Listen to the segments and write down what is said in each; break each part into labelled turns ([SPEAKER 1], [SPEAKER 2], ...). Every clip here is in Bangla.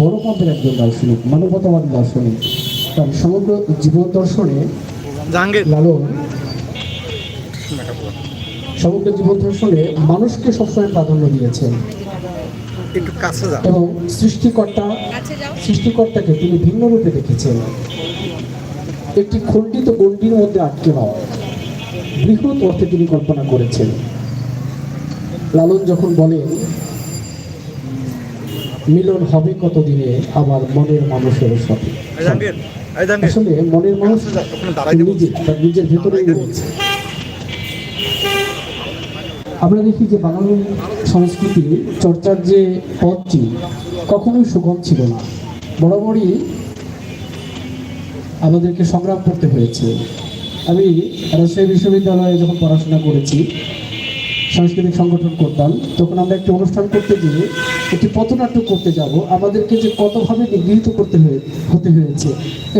[SPEAKER 1] বড় পদের একজন দার্শনিক মানবতাবাদী দার্শনিক তার সমগ্র জীবন দর্শনে লালন। সমগ্র জীবন দর্শনে মানুষকে সবসময় প্রাধান্য দিয়েছেন।
[SPEAKER 2] একটু কাছে যাও।
[SPEAKER 1] এবং সৃষ্টিকর্তা সৃষ্টিকর্তাকে তিনি ভিন্ন রূপে দেখেছেন। একটি খণ্ডিত গণ্ডির মধ্যে আটকে নয়। বৃহৎ অর্থে তিনি কল্পনা করেছেন। লালন যখন বলেন মিলন হবে কতদিনে? আমার মনের মানুষের সাথে। আসলে মনের মানুষ। নিজে তার নিজের ভেতরেই রয়েছে আমরা দেখি যে বাঙালি সংস্কৃতি চর্চার যে পথটি কখনোই সুগম ছিল না। বরাবরই আমাদেরকে সংগ্রাম করতে হয়েছে। আমি রাজশাহী বিশ্ববিদ্যালয়ে যখন পড়াশোনা করেছি সাংস্কৃতিক সংগঠন করতাম তখন আমরা একটি অনুষ্ঠান করতে গিয়ে একটি পথনাটক করতে যাব। আমাদেরকে যে কতভাবে নিগৃহীত করতে হয়ে হতে হয়েছে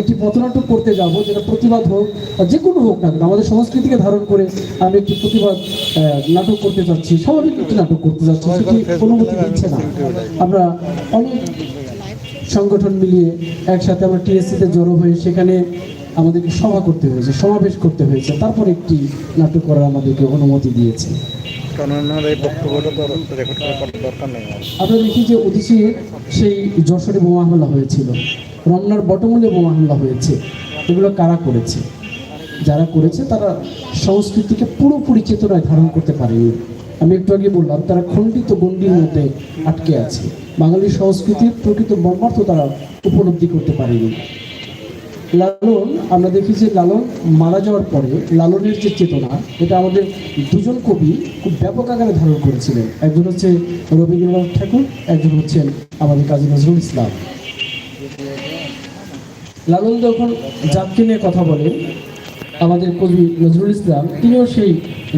[SPEAKER 1] একটি পথনাটক করতে যাব যেটা প্রতিবাদ হোক যে কোনো হোক না কেন আমাদের সংস্কৃতিকে ধারণ করে আমি একটি প্রতিবাদ নাটক করতে যাচ্ছি। স্বাভাবিক একটি নাটক করতে যাচ্ছি সেটি অনুমতি দিচ্ছে না। আমরা অনেক সংগঠন মিলিয়ে একসাথে আমরা টিএসসিতে জড়ো হয়ে সেখানে আমাদেরকে সভা করতে হয়েছে সমাবেশ করতে হয়েছে। তারপর একটি নাটক করার আমাদেরকে অনুমতি দিয়েছে।
[SPEAKER 2] আমার।
[SPEAKER 1] দেখি যে অতিশীর সেই যশোরে বোমা হামলা হয়েছিল রমনার বটমূলে বোমা হামলা হয়েছে। এগুলো কারা করেছে? যারা করেছে তারা সংস্কৃতিকে পুরোপুরি চেতনায় ধারণ করতে পারেনি। আমি একটু আগে বললাম তারা খণ্ডিত গণ্ডির মধ্যে আটকে আছে। বাঙালি সংস্কৃতির প্রকৃত মর্মার্থ তারা উপলব্ধি করতে পারেনি। লালন, আমরা দেখি যে লালন মারা যাওয়ার পরে লালনের যে চেতনা, এটা আমাদের দুজন কবি খুব ব্যাপক আকারে ধারণ করেছিলেন। একজন হচ্ছে রবীন্দ্রনাথ ঠাকুর, একজন হচ্ছেন আমাদের কাজী নজরুল ইসলাম। লালন যখন জাতকে নিয়ে কথা বলেন আমাদের কবি নজরুল ইসলাম, তিনিও সেই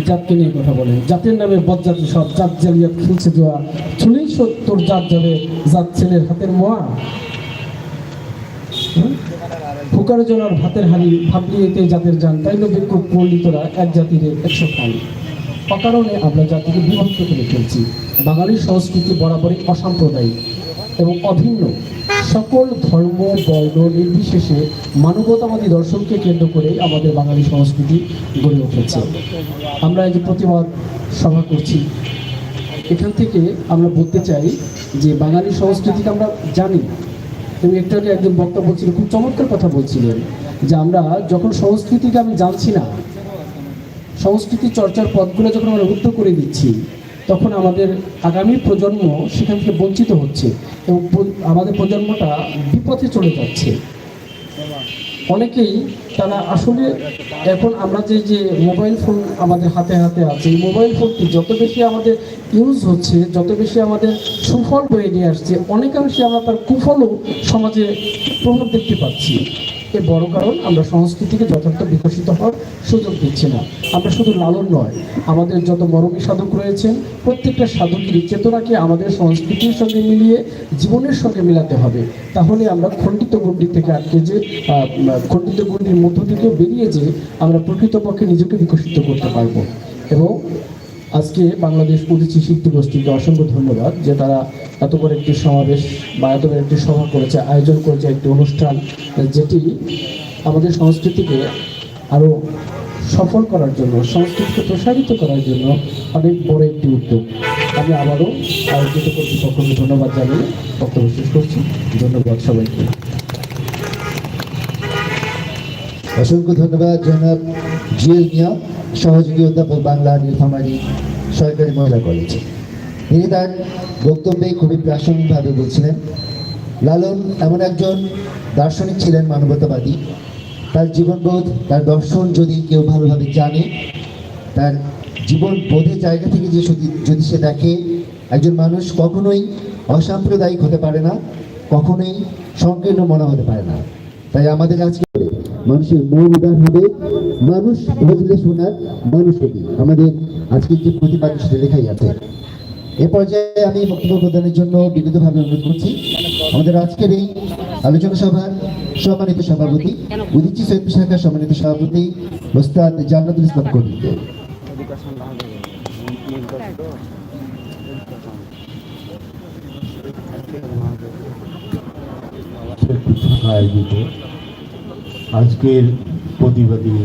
[SPEAKER 1] জাতকে নিয়ে কথা বলেন জাতের নামে বদজাতি সব জাত জালিয়াত খেলছে জোয়া চলেই সত্তর জাত যাবে জাত ছেলের হাতের মোয়া। ফুকার জনার ভাতের হাড়ি ভাবলি এতে জাতের যান তাই না বিক্ষোভ পণ্ডিতরা এক জাতির একশো খান। অকারণে আমরা জাতিকে বিভক্ত করে ফেলছি। বাঙালির সংস্কৃতি বরাবরই অসাম্প্রদায়িক এবং অভিন্ন। সকল ধর্ম, বর্ণ, নির্বিশেষে মানবতাবাদী দর্শনকে কেন্দ্র করে আমাদের বাঙালি সংস্কৃতি গড়ে উঠেছে। আমরা এই যে প্রতিবাদ সভা করছি, এখান থেকে আমরা বলতে চাই যে বাঙালি সংস্কৃতিকে আমরা জানি তুমি একটু একজন বক্তা বলছিলেন, খুব চমৎকার কথা বলছিলেন যে আমরা যখন সংস্কৃতিকে আমি জানছি না, সংস্কৃতি চর্চার পথগুলো যখন আমরা রুদ্ধ করে দিচ্ছি তখন আমাদের আগামী প্রজন্ম সেখান থেকে বঞ্চিত হচ্ছে এবং আমাদের প্রজন্মটা বিপথে চলে যাচ্ছে। অনেকেই তারা আসলে এখন আমরা যে যে মোবাইল ফোন আমাদের হাতে হাতে আছে, এই মোবাইল ফোনটি যত বেশি আমাদের ইউজ হচ্ছে, যত বেশি আমাদের সুফল বয়ে নিয়ে আসছে, অনেকাংশে আমরা তার কুফলও সমাজে প্রভাব দেখতে পাচ্ছি। এর বড় কারণ, আমরা সংস্কৃতিকে যথার্থ বিকশিত হওয়ার সুযোগ দিচ্ছি না। আমরা শুধু লালন নয়, আমাদের যত মরমী সাধক রয়েছেন, প্রত্যেকটা সাধকেরই চেতনাকে আমাদের সংস্কৃতির সঙ্গে মিলিয়ে জীবনের সঙ্গে মিলাতে হবে। তাহলে আমরা খণ্ডিত গণ্ডি থেকে আটকে যে খণ্ডিত গণ্ডির মধ্য থেকে বেরিয়ে যে আমরা প্রকৃতপক্ষে নিজেকে বিকশিত করতে পারব। এবং আজকে বাংলাদেশ পরিচি শিল্পী গোষ্ঠীকে অসংখ্য ধন্যবাদ যে তারা এত বড় একটি সমাবেশ বা এত বড় একটি সভা করেছে, আয়োজন করেছে একটি অনুষ্ঠান, যেটি আমাদের সংস্কৃতিকে আরও সফল করার জন্য, সংস্কৃতিকে প্রসারিত করার জন্য অনেক বড় একটি উদ্যোগ। আমি আবারও আয়োজিত করছি কর্তৃপক্ষকে ধন্যবাদ জানিয়ে বক্তব্য শেষ করছি। ধন্যবাদ সবাইকে।
[SPEAKER 3] অসংখ্য ধন্যবাদ জনাব জিএল মিয়া, সহযোগী অধ্যাপক বাংলা নীলফামারী সরকারি মহিলা কলেজ। তিনি তার বক্তব্যে খুবই প্রাসঙ্গিকভাবে বলছিলেন, লালন এমন একজন দার্শনিক ছিলেন মানবতাবাদী। তার জীবনবোধ, তার দর্শন যদি কেউ ভালোভাবে জানে, তার জীবন বোধের জায়গা থেকে যে যদি- সে দেখে, একজন মানুষ কখনোই অসাম্প্রদায়িক হতে পারে না, কখনোই সংকীর্ণ মনে হতে পারে না। তাই আমাদের আজকে মানুষের মন উদার হবে, মানুষ বুঝলে শোনার মানুষ আমাদের আজকের যে প্রতিবাদ সেটা লেখাই আছে। এ পর্যায়ে আমি বক্তব্য প্রদানের জন্য বিনীতভাবে অনুরোধ করছি। আমাদের আজকের এই আলোচনা সভার সম্মানিত সভাপতি, উদিচি সৈয়দ শাখার সম্মানিত সভাপতি, ওস্তাদ জান্নাতুল ইসলাম
[SPEAKER 4] আয়োজিত আজকের প্রতিবাদী